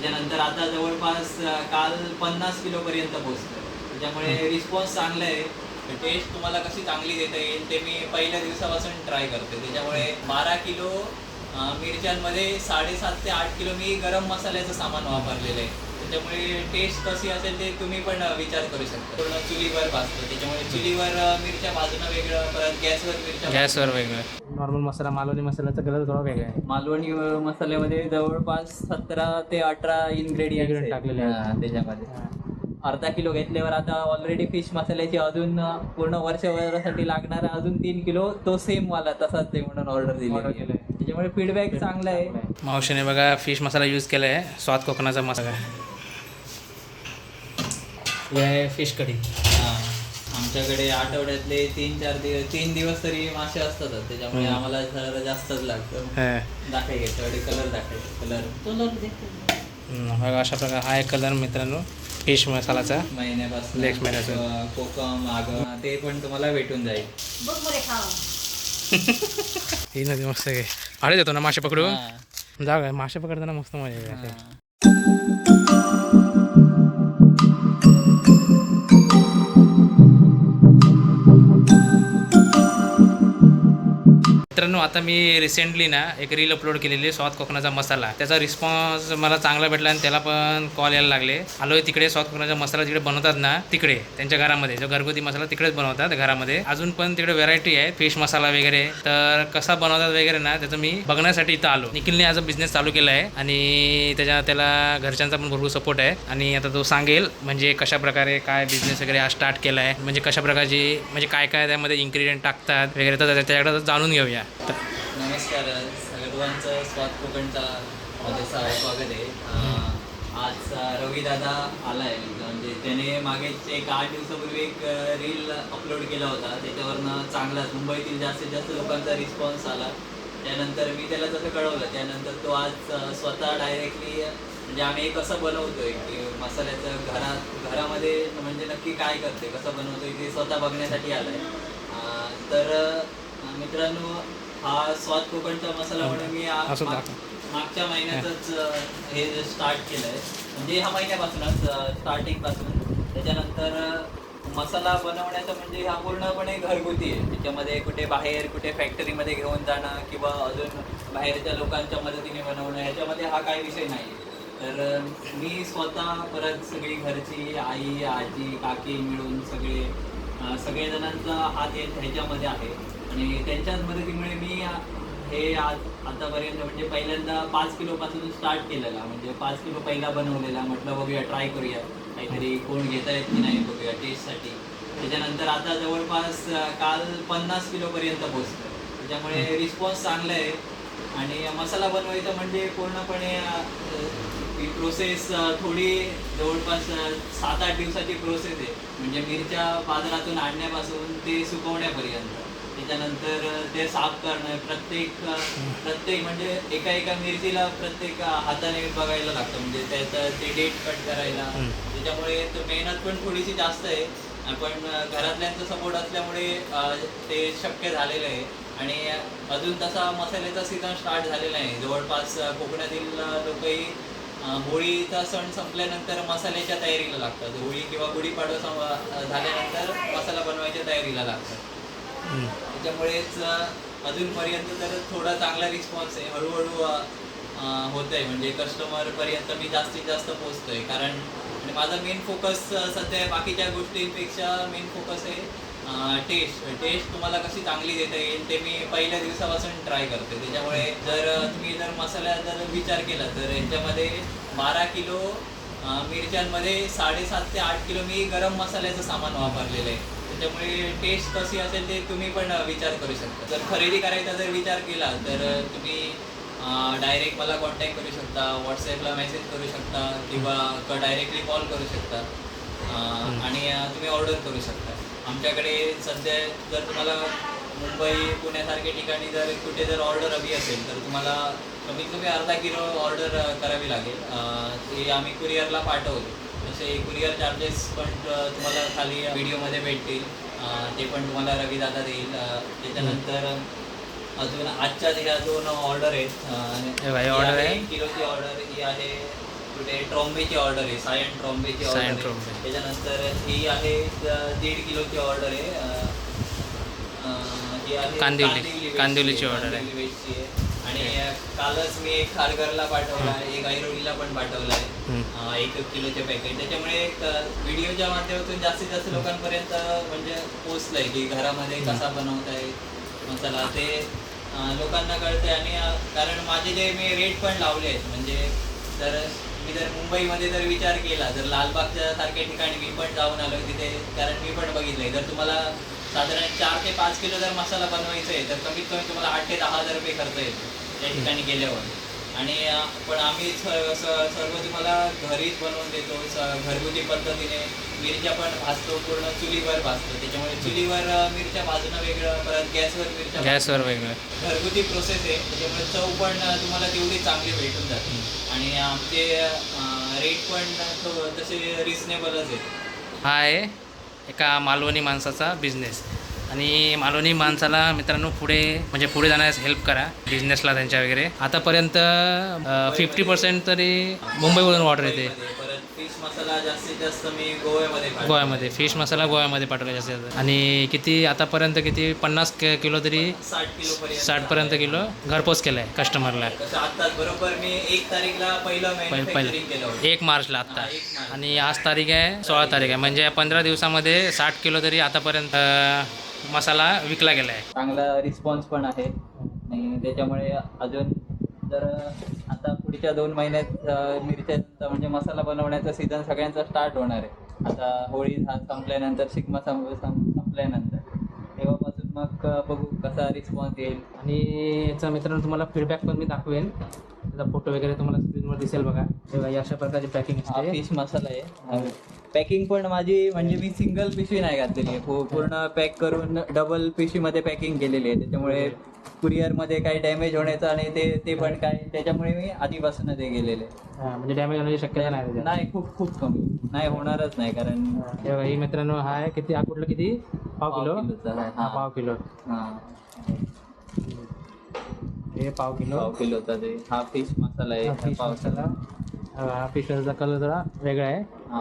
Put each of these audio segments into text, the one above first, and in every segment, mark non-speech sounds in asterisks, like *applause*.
त्याच्यानंतर आता जवळपास काल पन्नास किलोपर्यंत पोहोचतं त्याच्यामुळे रिस्पॉन्स चांगला आहे. टेस्ट तुम्हाला कशी चांगली देता येईल ते मी पहिल्या दिवसापासून ट्राय करते त्याच्यामुळे बारा किलो मिरच्यांमध्ये साडेसात ते आठ किलो मी गरम मसाल्याचं सामान वापरलेलं आहे. त्याच्यामुळे टेस्ट कशी असेल ते तुम्ही पण विचार करू शकता. पूर्ण चुलीवर भाजतो त्याच्यामुळे चुलीवर मिरच्या भाजणं वेगळं परत गॅसवर मिरच्या गॅसवर वेगळं. नॉर्मल मसाला मालवणी मसाल्याचा कलर थोडा वेगळा आहे. मालवणी अं, मसाल्यामध्ये जवळपास सतरा ते अठरा इन्ग्रेडियंट Ingredient टाकलेले आहेत. त्याच्यामध्ये. अर्धा किलो घेतल्यावर आता ऑलरेडी फिश मसाल्याची अजून अं, पूर्ण वर्षभरासाठी लागणारा अजून तीन किलो तो सेम वाला तसाच आहे म्हणून ऑर्डर दिली केलंय. त्याच्यामुळे फीडबॅक चांगला आहे. मावशीने बघा फिश मसाला यूज केला आहे स्वाद कोकणाचा मसाला हे आहे फिश कढी. आमच्याकडे आठवड्यातले तीन चार दिवस तीन दिवस तरी मासे असतातच. त्याच्यामुळे. आम्हाला जरा जास्तच लागतं. हे. दाखवाय घ्यायचं कलर दाखवायचे कलर बघा अशा प्रकार हा एक कलर मित्रांनो फिश मसालाचा. महिन्यापासून Next महिन्याचं. कोकम आगम ते पण तुम्हाला भेटून जाईल. बघ बरे खावा *laughs* ही नदी मस्त आहे. अरे देतो ना मासे पकडू हा. जा काय मासे पकडताना मस्त मजा येते. मित्रांनो आता मी रिसेंटली ना एक रील अपलोड केलेली आहे स्वाद कोकणाचा मसाला. त्याचा रिस्पॉन्स मला चांगला भेटला आणि त्याला पण कॉल यायला लागले. आलोय तिकडे स्वाद कोकणाचा मसाला जिकडे बनवतात ना तिकडे त्यांच्या घरामध्ये. जो घरगुती मसाला तिकडेच बनवतात घरामध्ये. अजून पण तिकडे व्हरायटी आहे फिश मसाला वगैरे. तर कसा बनवतात वगैरे ना त्याचं मी बघण्यासाठी इथं आलो. निखिलने आज बिझनेस चालू केला आहे आणि त्याच्या त्याला घरच्यांचा पण भरपूर सपोर्ट आहे. आणि आता तो सांगेल म्हणजे कशा प्रकारे काय बिझनेस वगैरे हा स्टार्ट केला आहे म्हणजे कशा प्रकारची म्हणजे काय काय त्यामध्ये इन्ग्रेडियंट टाकतात वगैरे तर त्याच्याकडे जाणून घेऊया. नमस्कार. सर्वांचं स्वाद कोकणचा स्वागत आहे. आज रवी दादा आलाय. म्हणजे त्याने मागे एक आठ दिवसापूर्वी एक रील अपलोड केला होता. त्याच्यावरनं चांगलाच. मुंबईतील जास्तीत जास्त लोकांचा रिस्पॉन्स आला. त्यानंतर मी त्याला जसं कळवलं त्यानंतर तो आज स्वतः डायरेक्टली म्हणजे आम्ही एक कसं बनवतोय की मसाल्याचं घरात घरामध्ये म्हणजे नक्की काय करते कसं बनवतोय ते स्वतः बघण्यासाठी आलाय. तर मित्रांनो हा स्वाद कोकणचा मसाला म्हणून मी आ- असं माग- दाखव. मागच्या महिन्यातच अं, हे स्टार्ट केलंय. म्हणजे ह्या महिन्यापासूनच स्टार्टिंगपासून. त्याच्यानंतर अं, मसाला बनवण्याचा म्हणजे हा पूर्णपणे घरगुती आहे. त्याच्यामध्ये कुठे बाहेर कुठे फॅक्टरीमध्ये घेऊन जाणं किंवा अजून बाहेरच्या लोकांच्या मदतीने बनवणं ह्याच्यामध्ये हा काही विषय नाही. तर अं, मी स्वतः परत सगळी घरची आई आजी काकी मिळून सगळे अं, सगळेजणांचा हात येत ह्याच्यामध्ये आहे. आणि त्यांच्याच मदतीमुळे मी हे आज आतापर्यंत म्हणजे पहिल्यांदा पाच किलोपासून स्टार्ट केलेला. म्हणजे पाच किलो पहिला बनवलेला. म्हटलं बघूया ट्राय करूया. काहीतरी कोण घेता येत की नाही बघूया टेस्टसाठी त्याच्यानंतर आता जवळपास काल पन्नास किलोपर्यंत पोचतं त्याच्यामुळे रिस्पॉन्स चांगला आहे. आणि मसाला बनवायचा म्हणजे पूर्णपणे ही प्रोसेस थोडी जवळपास सात आठ दिवसाची प्रोसेस आहे. म्हणजे मिरच्या बाजारातून आणण्यापासून ते सुकवण्यापर्यंत. त्याच्यानंतर ते साफ करणं प्रत्येक प्रत्येक म्हणजे एका एका मिरचीला प्रत्येक हाताने बघायला लागतं. म्हणजे त्याचं ते डेट कट करायला. त्याच्यामुळे तो मेहनत पण थोडीशी जास्त आहे. पण घरातल्यांचा सपोर्ट असल्यामुळे ते शक्य झालेलं आहे. आणि अजून तसा मसाल्याचा सीझन स्टार्ट झालेला आहे. जवळपास कोकणातील लोकही होळीचा सण संपल्यानंतर मसाल्याच्या तयारीला लागतात. होळी किंवा गुढीपाडवा झाल्यानंतर मसाला बनवायच्या तयारीला लागतात. त्याच्यामुळेच अजूनपर्यंत तर थोडा चांगला रिस्पॉन्स आहे. हळूहळू होत आहे म्हणजे कस्टमरपर्यंत मी जास्तीत जास्त पोचतोय कारण आणि माझा मेन फोकस सध्या बाकीच्या गोष्टींपेक्षा मेन फोकस आहे टेस्ट टेस्ट तुम्हाला कशी चांगली देता येईल ते मी पहिल्या दिवसापासून ट्राय करते त्याच्यामुळे जर तुम्ही जर मसाला जर विचार केला तर यांच्यामध्ये बारा किलो मिरच्यांमध्ये साडेसात ते आठ किलो मी गरम मसाल्याचं सामान वापरलेलं आहे. त्याच्यामुळे टेस्ट कशी असेल ते तुम्ही पण विचार करू शकता. जर खरेदी करायचा जर विचार केला तर तुम्ही डायरेक्ट मला कॉन्टॅक्ट करू शकता व्हॉट्सॲपला मेसेज करू शकता किंवा डायरेक्टली कॉल करू शकता. आणि तुम्ही ऑर्डर करू शकता. आमच्याकडे सध्या जर तुम्हाला मुंबई पुण्यासारख्या ठिकाणी जर कुठे जर ऑर्डर हवी असेल तर तुम्हाला कमीत कमी अर्धा किलो ऑर्डर करावी लागेल. ते आम्ही कुरिअरला पाठवतो. तसे कुरिअर चार्जेस पण तुम्हाला खाली व्हिडिओमध्ये भेटतील. ते पण तुम्हाला रविदादा देईल. अं, त्याच्यानंतर अजून आजच्या ह्या दोन ऑर्डर आहेत. order आहे. किलोची ऑर्डर ही आहे कुठे? ट्रॉम्बेची ऑर्डर आहे. सायन ट्रॉम्बेची ऑर्डर आहे. ट्रॉम्बे. त्याच्यानंतर ही आहे दीड किलोची ऑर्डर आहे. ही आहे कांदिवली. कांदिवलीची order आहे. आणि कालच मी एक खारघरला पाठवला आहे एक ऐरोलीला पण पाठवला आहे एक किलोचे पॅकेट त्याच्यामुळे एक व्हिडिओच्या माध्यमातून जास्तीत जास्त लोकांपर्यंत म्हणजे पोचलंय की घरामध्ये कसा बनवताय मसाला ते लोकांना कळतंय. आणि कारण माझे जे मी रेट पण लावले आहेत म्हणजे जर मी जर मुंबईमध्ये जर विचार केला जर लालबागच्या सारख्या ठिकाणी मी पण जाऊन आलो तिथे कारण मी पण बघितलंय. जर तुम्हाला साधारण चार ते पाच किलो जर मसाला बनवायचा आहे तर कमीत कमी तुम्हाला आठ ते दहा हजार रुपये खर्च येतो त्या ठिकाणी गेल्यावर. आणि पण आम्ही सर्व तुम्हाला घरीच बनवून देतो घरगुती पद्धतीने. मिरच्या पण भाजतो पूर्ण चुलीवर भाजतो. त्याच्यामुळे चुलीवर मिरच्या भाजणं वेगळं परत गॅसवर मिरच्या गॅसवर वेगळं. घरगुती प्रोसेस आहे त्याच्यामुळे चव पण तुम्हाला तेवढी चांगली भेटून जाते. आणि आमचे रेट पण तसे रिझनेबलच आहेत. हा आहे एका मालवणी माणसाचा बिझनेस आणि मालवणी माणसाला मित्रांनो पुढे म्हणजे पुढे जाण्यास हेल्प करा बिझनेसला त्यांच्या वगैरे. आतापर्यंत फिफ्टी पर्सेंट तरी मुंबईवरून ऑर्डर येते. फिश मसाला जास्तीत जास्त मी गोव्यामध्ये. गोव्यामध्ये फिश मसाला गोव्यामध्ये पाठवला जास्त जास्त. आणि किती आतापर्यंत किती पन्नास कि- किलो तरी साठ किलो पर्यंत. साठपर्यंत किलो घरपोच केलं आहे कस्टमरला बरोबर मी एक तारीखला पहिलं पहिलं. मॅन्युफॅक्चरिंग केलं होतं. पहिलं एक मार्चला आत्ता. हा, मार्च. आणि आज तारीख आहे सोळा तारीख आहे. म्हणजे पंधरा दिवसामध्ये साठ किलो तरी आतापर्यंत अं, मसाला विकला गेला आहे चांगला रिस्पॉन्स पण आहे. आणि त्याच्यामुळे अजून जर आता पुढच्या दोन महिन्यात अं, मिरच्याचा म्हणजे मसाला बनवण्याचा सीझन सगळ्यांचा स्टार्ट होणार आहे. आता होळी झा- संपल्यानंतर शिगमा संप संपल्यानंतर. तेव्हापासून मग बघू कसा रिस्पॉन्स येईल. आणि याचा मित्रांनो तुम्हाला फीडबॅक पण मी दाखवेन. त्याचा फोटो वगैरे तुम्हाला स्क्रीनवर दिसेल बघा. तेव्हा ही अशा प्रकारची पॅकिंग हा फिश मसाला आहे. पॅकिंग पण माझी म्हणजे मी सिंगल पिशवी नाही घातलेली आहे. पू- पूर्ण पॅक करून डबल पिशवीमध्ये पॅकिंग केलेली आहे. त्याच्यामुळे कुरिअरमध्ये काही डॅमेज होण्याचं आणि ते ते पण काय त्याच्यामुळे मी आधीपासून ते गेलेले. हा, म्हणजे डॅमेज होण्याची शक्यता नाही त्याच्यात. नाही खूप खूप कमी नाही होणारच नाही कारण हा, हे बघा, ही मित्रांनो हा आहे किती हा कुठलं किती पाव किलो किलोचा आहे. हा हा. पाव किलो हा. हे पाव किलो पाव किलोचा ते हा फिश मसाला आहे हा हा फिश पाव मसाला हा, हा फिश कलर थोडा वेगळा आहे हा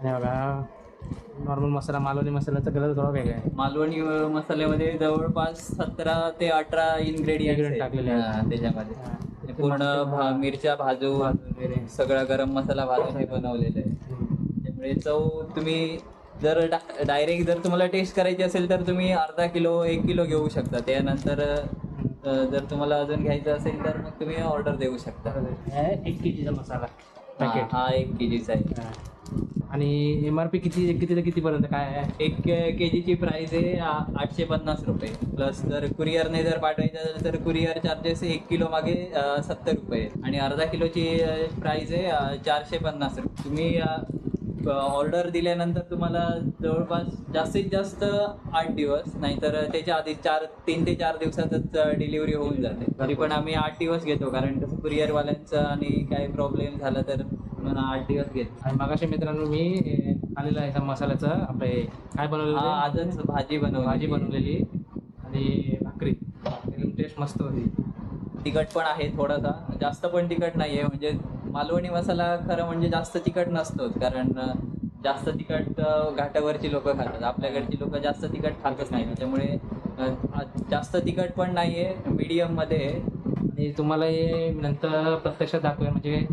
आणि बघा नॉर्मल मसाला मालवणी मसाल्याचा कलर थोडा वेगळा आहे. मालवणी मसाल्यामध्ये जवळपास सतरा ते अठरा इन्ग्रेडियंट Ingredient टाकलेले आहेत. त्याच्यामध्ये. ते पूर्ण भा- मिरच्या भाजून वगैरे. सगळा गरम मसाला भाजून हे बनवलेलं आहे. त्यामुळे चव तुम्ही जर डायरेक्ट जर तुम्हाला टेस्ट करायची असेल तर तुम्ही अर्धा किलो एक किलो घेऊ शकता. त्यानंतर अ, जर तुम्हाला अजून घ्यायचं असेल तर मग तुम्ही ऑर्डर देऊ शकता. हे एक के जीचा मसाला. हा पॅकेट हा एक के जीचा आहे. हा. आणि एम आर पी किती किती ते कितीपर्यंत? काय आहे? एक के जीची प्राईस आहे आठशे पन्नास रुपये. प्लस जर कुरिअरने जर पाठवायचं असेल तर कुरिअर चार्जेस एक किलो मागे सत्तर रुपये. आणि अर्धा किलोची प्राईस आहे चारशे पन्नास रुपये. तुम्ही ऑर्डर दिल्यानंतर तुम्हाला जवळपास जास्तीत जास्त आठ दिवस नाहीतर त्याच्या आधी चार तीन ते चार दिवसातच डिलिव्हरी होऊन जाते. तरी पण आम्ही आठ दिवस घेतो कारण कसं कुरिअरवाल्यांचं आणि काही प्रॉब्लेम झाला तर म्हणून आठ दिवस घेतो. आणि मगाशी मित्रांनो मी आलेला आहे मासाल्याचं आपलं काय बनवलेलं ते? आजच भाजी बनवली भाजी बनवलेली आणि भाकरी. एकदम टेस्ट मस्त होती. तिखट पण आहे थोडासा. जास्त पण तिखट नाही आहे म्हणजे मालवणी मसाला खरं म्हणजे जास्त तिखट नसतोच कारण जास्त तिखट घाटावरची लोक खातात. आपल्याकडची लोक जास्त तिखट खातच नाही त्याच्यामुळे जास्त तिखट पण नाही आहे. मीडियममध्ये आणि तुम्हाला हे नंतर प्रत्यक्षात दाखवेल म्हणजे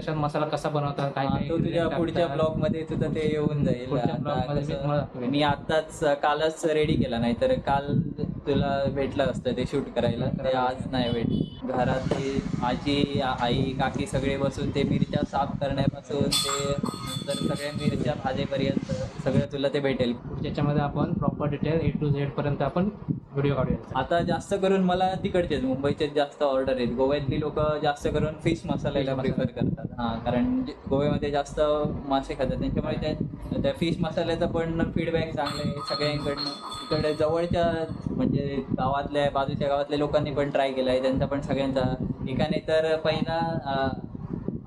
प्रत्यक्षात मसाला कसा बनवतात काय काय तो तुझ्या ingredient पुढच्या टाकतात. ब्लॉगमध्ये तुझं ते येऊन जाईल पुढच्या आता मी कसं- तुम्हाला दाखवेन. मी आताच कालच रेडी केला नाही तर काल तुला भेटलं असतं ते शूट करायला ते आज नाही भेट घरातली आजी आ- आई काकी सगळे बसून ते मिरच्या साफ करण्यापासून ते नंतर सगळ्या मिरच्या भाजेपर्यंत सगळं तुला ते भेटेल पुढच्या याच्यामध्ये आपण proper detail A to Z पर्यंत आपण व्हिडिओ काढूया आता जास्त करून मला तिकडचेच मुंबईचेच जास्त ऑर्डर आहेत. गोव्यातली लोक जास्त करून फिश मसाल्याला प्रिफर करतात. हां कारण गोव्यामध्ये जास्त मासे खातात. त्यांच्यामुळे त्या त्या फिश मसाल्याचा पण फीडबॅक चांगला आहे सगळ्यांकडनं. इकडे जवळच्या म्हणजे गावातल्या बाजूच्या गावातल्या लोकांनी पण ट्राय केला आहे. त्यांचा पण सगळ्यांचा. एकाने तर पहिला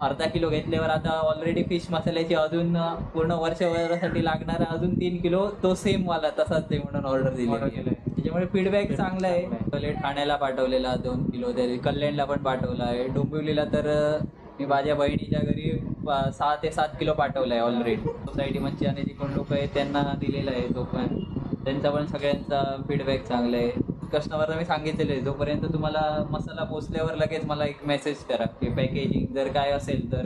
अर्धा किलो घेतल्यावर आता ऑलरेडी फिश मसाल्याची अजून पूर्ण वर्षभरासाठी लागणारा अजून तीन किलो तो सेम वाला तसाच ते म्हणून ऑर्डर दिली. त्याच्यामुळे फीडबॅक चांगला आहे. आहे. पहिले ठाण्याला पाठवलेला दोन किलो तरी कल्याणला पण पाठवला आहे. डोंबिवलीला तर मी माझ्या बहिणीच्या घरी सहा ते सात किलो पाठवलाय ऑलरेडी सोसायटी मध्ये आणि जे कोण लोक आहेत त्यांना दिलेला आहे तो पण. त्यांचा पण सगळ्यांचा फीडबॅक चांगला आहे. कस्टमरला मी सांगितलेलं आहे जोपर्यंत तुम्हाला मसाला पोचल्यावर लगेच मला एक मेसेज करा की पॅकेजिंग जर काय असेल तर.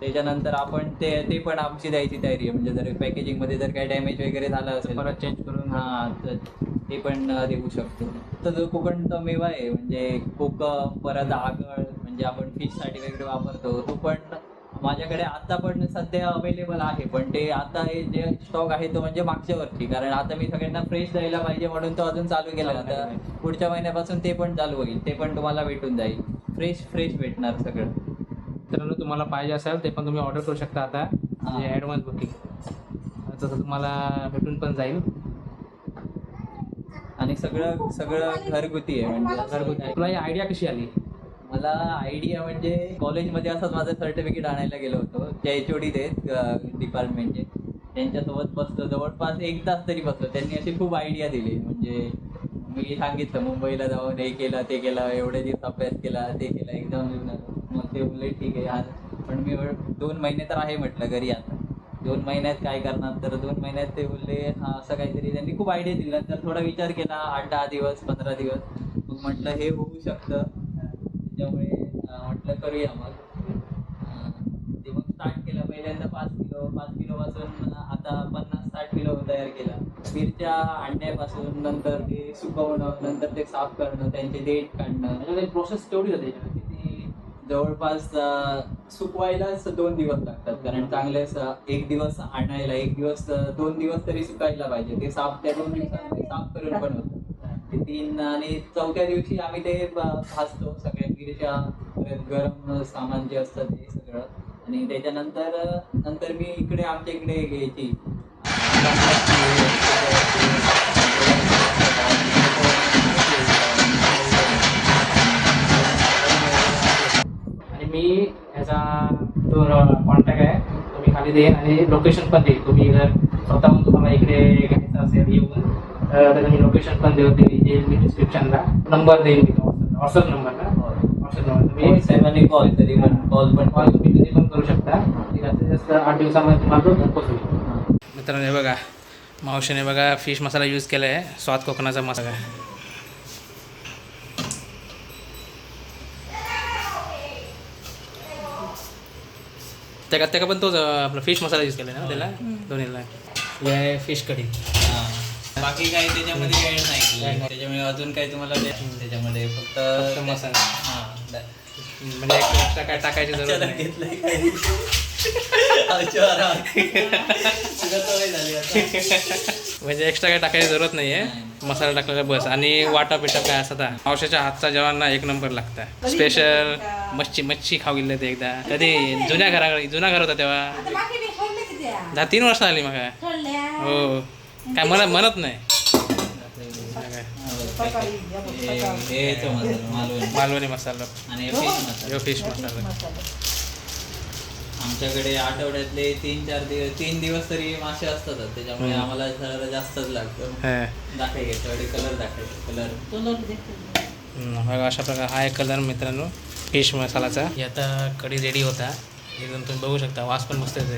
त्याच्यानंतर आपण ते ते पण आमची द्यायची तयारी आहे. म्हणजे जर पॅकेजिंगमध्ये जर काय डॅमेज वगैरे झालं असेल परत चेंज करून हां ते पण देऊ शकतो. तर जो कोकणचा मेवा आहे म्हणजे कोकम परत आगळ म्हणजे आपण फिशसाठी वगैरे वापरतो. तो पण माझ्याकडे आता पण सध्या अवेलेबल आहे पण ते आता हे जे स्टॉक आहे तो म्हणजे मागच्या वर्षी. कारण आता मी सगळ्यांना फ्रेश द्यायला पाहिजे म्हणून तो अजून चालू केला आता पुढच्या महिन्यापासून ते पण चालू होईल. ते पण तुम्हाला भेटून जाईल. फ्रेश फ्रेश भेटणार सगळं. मित्रांनो तुम्हाला पाहिजे असेल ते पण तुम्ही ऑर्डर करू शकता आता. म्हणजे ॲडव्हान्स बुकिंग तसं तुम्हाला भेटून पण जाईल. आणि सगळं सगळं घरगुती आहे म्हणजे घरगुती. तुला ही आयडिया कशी आली? मला आयडिया म्हणजे कॉलेजमध्ये असंच माझं सर्टिफिकेट आणायला गेलो होतो त्या एच ओ डी आहेत डिपार्टमेंटचे त्यांच्यासोबत बसलो जवळपास एक तास तरी बसलो. त्यांनी अशी खूप आयडिया दिली म्हणजे मी सांगितलं मुंबईला जाऊन हे केलं ते केलं एवढे दिवस अभ्यास केला ते केला एक्झाम देऊन मग ते बोलले ठीक आहे आज पण मी दोन महिने तर आहे म्हटलं घरी आता. दोन महिन्यात काय करणार? तर दोन महिन्यात ते बोलले हा असं काहीतरी. त्यांनी खूप आयडिया दिला. तर थोडा विचार केला आठ दहा दिवस पंधरा दिवस. मग म्हटलं हे होऊ शकतं. त्याच्यामुळे म्हटलं करूया मग. ते मग स्टार्ट केलं. पहिल्यांदा पाच किलो पाच किलो पासून आता पन्नास साठ किलो तयार केला. मिरच्या आणण्यापासून नंतर ते सुकवणं नंतर ते साफ करणं त्यांचे देठ काढणं. प्रोसेस तेवढी होते किती जवळपास अं, सुकवायलाच दोन दिवस लागतात. कारण चांगले एक दिवस आणायला एक दिवस दोन दिवस तरी सुकायला पाहिजे. ते साफ त्या दोन दिवसात साफ करून पण होतं. ते तीन आणि चौथ्या दिवशी आम्ही ते भाजतो सगळ्या परत गरम सामान जे असतं ते सगळं. आणि त्याच्यानंतर नंतर मी इकडे आमच्या इकडे घ्यायची. मी ह्याचा जो कॉन्टॅक्ट आहे तो मी खाली देईन आणि लोकेशन पण देईन तुम्ही जर स्वतःहून तुम्हाला इकडे घ्यायचं असेल येऊन तर त्याचं मी लोकेशन पण देऊ देईन मी डिस्क्रिप्शनला नंबर देईन मी व्हॉट्सअप नंबर ना व्हॉट्सअप नंबर तुम्ही सेवन कॉल तरी पण कॉल पण कॉल तुम्ही कधी पण करू शकता. जास्तीत जास्त आठ दिवसामध्ये तुम्हाला तो घरपोच होईल. मित्रांनो हे बघा. मावशीने बघा फिश मसाला यूज केला आहे स्वाद कोकणाचा मसाला त्या त्याका पण तोच आपला फिश मसाला यूज केला ना त्याला? दोन्हीला. हे आहे फिश कढी हा. बाकी काही त्याच्यामध्ये वेळ नाही. त्याच्यामुळे अजून काही तुम्हाला त्याच्यामध्ये फक्त मसाला. हा, म्हणजे एक्स्ट्रा काय टाकायची घेतलंय काही. आता. म्हणजे एक्स्ट्रा काय टाकायची जरूरत नाही आहे मसाला टाकलेला बस. आणि वाटा पिठा काय असं आता? मावशाच्या हातचा जेवण एक नंबर लागतं स्पेशल मच्छी मच्छी खाऊ गेले ते एकदा. कधी? जुन्या घराकडे जुना घर होता तेव्हा. दहा तीन वर्ष झाली मग हो. काय मला म्हणत नाही. मालवणी. मालवणी मसाला. आणि फिश मसाला. आमच्याकडे आठवड्यातले तीन चार दिवस तीन दिवस तरी मासे असतातच त्याच्यामुळे. आम्हाला जरा जास्तच लागतं. हा. थोडे कलर दाखायचे कलर अशा प्रकार हा एक कलर मित्रांनो. फिश मसालाचा. हे आता कढी रेडी होता. एकदम तुम्ही बघू शकता वास पण मस्त येते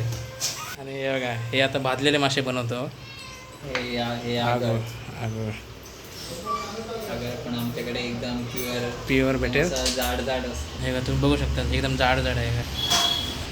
आणि हे बघा हे आता भाजलेले मासे बनवतो. हे हे आगळ आगळ. पण आमच्याकडे एकदम प्युअर प्युअर भेटेल. जाड जाड हे बघा तुम्ही बघू शकता एकदम जाड जाड आहे का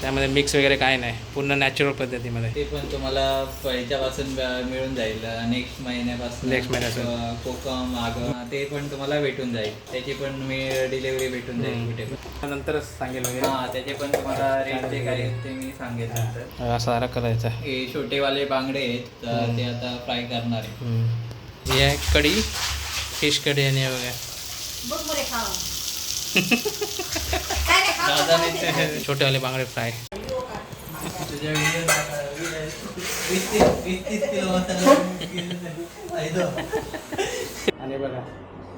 त्यामध्ये मिक्स वगैरे काय नाही पूर्ण नॅचरल पद्धतीमध्ये. ते पण तुम्हाला ह्याच्यापासून ब- मिळून जाईल नेक्स्ट महिन्यापासून. Next महिन्यापासून. कोकम आगळ. ते पण तुम्हाला भेटून जाईल. त्याची पण मी डिलिव्हरी भेटून जाईल. कुठे पण. नंतरच सांगेल वगैरे. हा त्याचे पण तुम्हाला रेट जे काय आहेत ते मी सांगेल नंतर. असा सारा करायचा हे छोटेवाले बांगडे आहेत तर ते आता फ्राय करणार आहे. ही आहे कढी फिश कढी आणि हे बघा. खावा *laughs* काय खावा, नाही खावा. छोटेवाले बांगडे फ्राय तुझ्या वीस वीस किलो मसाला. आणि बघा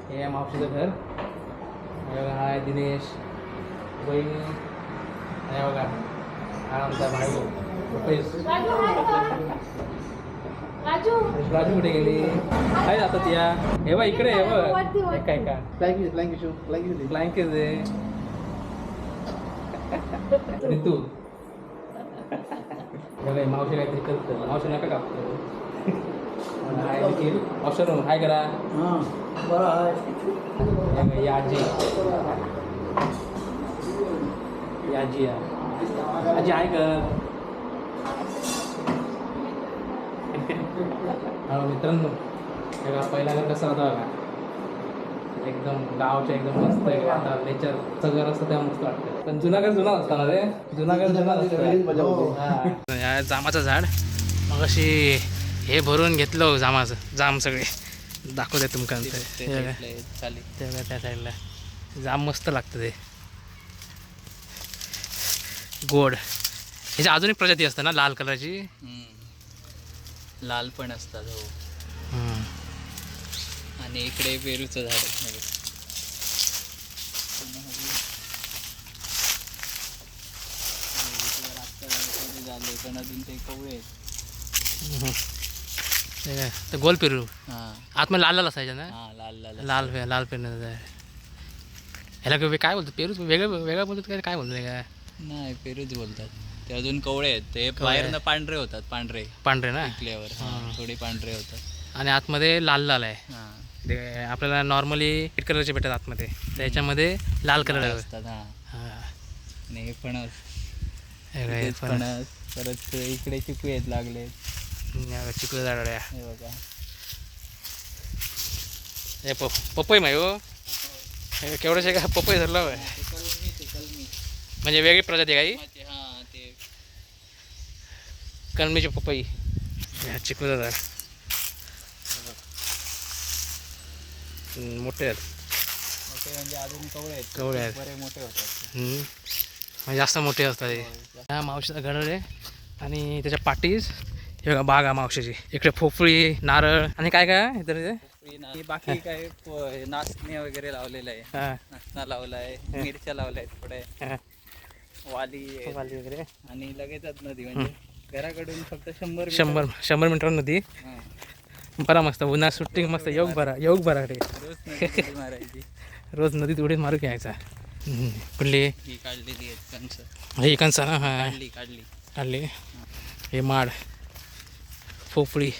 हे आहे मावशीचं घर. हे बघा हा आहे दिनेश. बहिणी. आणि हे बघा हा आमचा भाऊ. रुपेश. राजू राजू. कुठे गेली? काय जातात या हे बघ इकडे हे बघ. काय का? ब्लँकेट आहे आणि तू? बघा मावशी काहीतरी करतं. मावशी नका कापतो. हाय निखिल मावशी हाय करा. हे बघा, ही आजी. आजी आजी आहे कर. *laughs* हा मित्रांनो. बघा, पहिला घर कसं होता बघा. एकदम गावच्या एकदम मस्त आहे वातावरण नेचर घर असतं तेव्हा मस्त वाटतं. पण जुना घर जुना असता ना रे. जुना घर जुना असतं. या जामाचं झाड. मग अशी हे भरून घेतलं जामाचं. जाम सगळे. दाखवते तुमका. हे त्या साईडला जाम मस्त लागतं ते. गोड. ह्याची अजून एक प्रजाती असते ना लाल कलरची? लाल पण असतात हो. आणि इकडे पेरूचं झाड हे. हे झाले पण अजून ते कवळे आहेत. ते गोल पेरू. आतमध्ये लाल लाल असायचं ना? लाल लाल लाल पे- लाल ह्याला काय काय बोलतो पेरू वेगळं वेगळं बोलतात काय काय बोलतो काय नाही पेरूच बोलतात. ते अजून कवळे आहेत. ते बाहेरनं पांढरे होतात पांढरे. पांढरे ना? हां थोडे पांढरे होतात. आणि आतमध्ये लाल लाल आहे. हां. ते आपल्याला नॉर्मली रेड कलरचे भेटतात आतमध्ये. त्याच्यामध्ये लाल कलर असतात हां. हा. आणि फणस. फणस. परत इकडे चिकू आहेत लागले. चिकू झाड आहे हे पप पपई माही हो केवढंशे का पपई धरलं होय म्हणजे वेगळी प्रजाती काही हां कलमीची पपई चिकूचं झाड मोठे आहेत म्हणजे कवळे आहेत. म्हणजे जास्त मोठे असतात हे हा मावशीचा आहे आणि त्याच्या पाठीस हे बघा बाग आहे मावशीची. इकडे फोफळी नारळ आणि काय काय आहे इतर बाकी काय नाचणे वगैरे लावलेलं आहे. हा, नाचणा लावलाय मिरच्या लावलाय थोड्या हा. वाली आहेत. वाली वगैरे. आणि लगेचच नदी म्हणजे. घराकडून फक्त शंभर शंभर शंभर मीटर नदी. हां. बरा मस्त. उन्हा सुट्टी मस्त. योग बरा योग बरा रे. रोज नदी उडी मारायची. रोज नदीत उडीत मारू घ्यायचा. कुठली? ही काढलेली आहेत हे हा काढली काढली. काढली. हे माड. पोपळी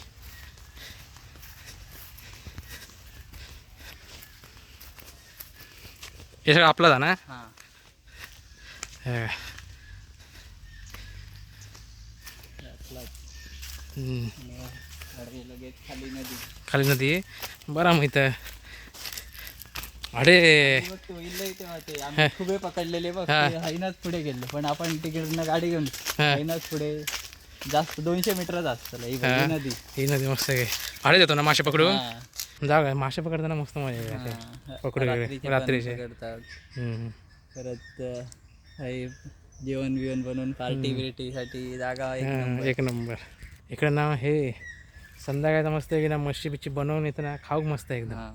हे सगळं आपलं जा ना? हां. हे. आपला हम्म. आणि लगेच खाली नदी बरा माहीत अरे. खुबे पकडलेले बघ. पुढे गेले. पण आपण तिकडनं गाडी घेऊन पुढे जास्त दोनशे मीटरच असतं ही नदी ही नदी मस्त आहे अरे देतो ना मासे पकडू हा. जा मासे पकडताना मस्त मजा येते हा. पकडू वगैरे. रात्रीचे पण रात्रीचे. पकडतात. हम्म. परत अं, हे जेवण बिवण बनवून पार्टी बिर्टीसाठी जागा एक हा, नंबर. एक नंबर इकडं ना हे संध्याकाळचं मस्त आहे की ना मच्छी बिच्छी बनवून येतं ना खाऊ मस्त आहे एकदम हा.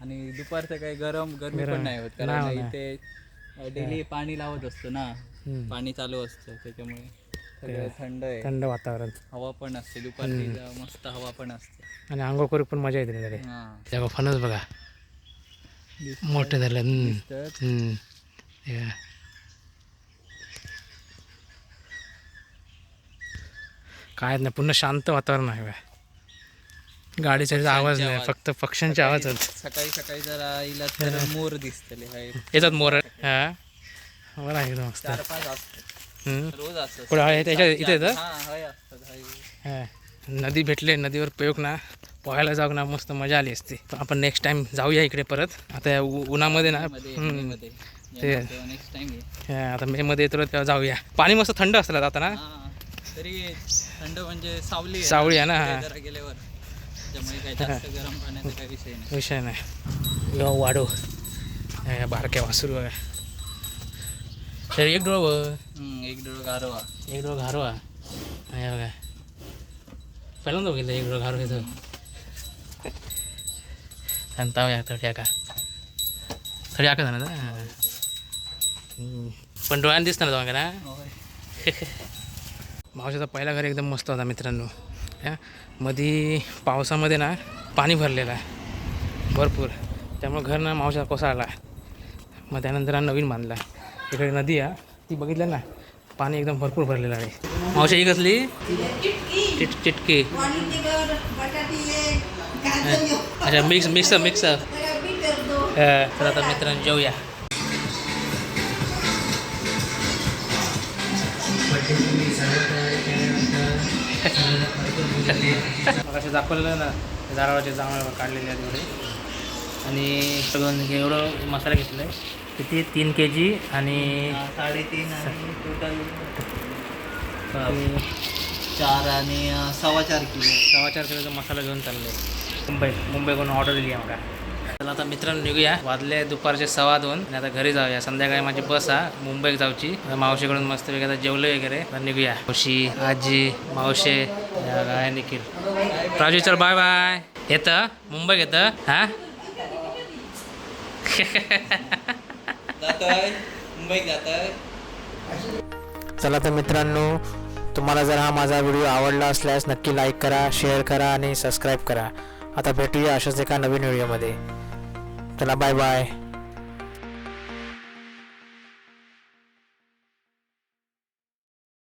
आणि दुपारचं काही गरम गरमी. पण नाही होत कारण. इथे डेली पाणी लावत असतो ना हम्म. पाणी चालू असतं त्याच्यामुळे सगळं थंड आहे. थंड वातावरण. हवा पण असते दुपारची जा- मस्त हवा पण असते. आणि आंघोळ करू पण मजा येते हा. त्या फणस बघा. मोठे झाले. काय नाही पूर्ण शांत वातावरण आहे. गाडीचा आवाज नाही आवाज. फक्त पक्ष्यांचे आवाजच सकाळी सकाळी जर आईला तर मोर दिसतले येतात मोर. हा. आहे एकदम चार पाच असतात. रोज असतात आहे? त्याच्या इथे येतं? हा असतात. नदी भेटले नदीवर प्रयोग ना. पोहायला जाऊ ना मस्त मजा आली असती. पण आपण नेक्स्ट टाइम जाऊया इकडे परत. आता या उन्हामध्ये ना हम्म. ते- नेक्स्ट टाइम हा, आता मे मध्ये येतो तेव्हा जाऊया. पाणी मस्त थंड असलं आता ना. हा तरी थंड म्हणजे सावली आहे सावली आहे ना, पुढे हा. जरा गेल्यावर. त्यामुळे काही जास्त गरम पाण्याचा काही विषय नाही. विषय नाही. वाढो बारक्या वासरू बघा. तर एक डोळ हम्म, एक डोळ गारवा. एक डोळ घारवा हे बघा. पहिल्यांदा बघितलं एक डोळ घारू इथं. सांगता थोडी आका. थोडी आका जाणार ना? हम्म. पण डोळ्यानं दिसतं ना तुम्हाला ना *laughs* मावशीचा पहिला घर एकदम मस्त होता मित्रांनो. या मधी पावसामध्ये ना पाणी भरलेलं आहे. भरपूर. त्यामुळे घर ना मावशा कोसळला. मग त्यानंतर हा नवीन बांधला. इकडे नदी आहे. ती बघितलं ना पाणी एकदम भरपूर भरलेलं आहे. मावशी ही कसली? चिट चिटकी. अच्छा मिक्स मिक्स मिक्स. तर आता मित्रांनो जेवूया कसं दाखवलेलं ना झाडावरचे जांभळ काढलेले आहेत एवढे आणि सगळं एवढं मसाला घेतला आहे. किती? तीन के जी आणि साडेतीन आणि टोटल चार आणि सव्वा चार किलो. सव्वा चार किलोचा मसाला घेऊन चालले मुंबई मुंबईकडून ऑर्डर दिली आहे मला चला आता मित्रांनो निघूया. वाजले दुपारचे सव्वा दोन. आणि आता घरी जाऊया. संध्याकाळी माझी बस हा मुंबईत जाऊची. मावशीकडून मस्त वगैरे आता जेवलं वगैरे. आता निघूया. मावशी आजी मावशे काय निखिल. राजू चल बाय बाय येतं? मुंबईत येतं हां? *laughs* जातोय मुंबईत जातोय. चला तर मित्रांनो तुम्हाला जर हा माझा व्हिडिओ आवडला असल्यास नक्की लाईक करा शेअर करा आणि सबस्क्राईब करा. आता भेटूया अशाच एका नवीन व्हिडिओमध्ये. चला बाय बाय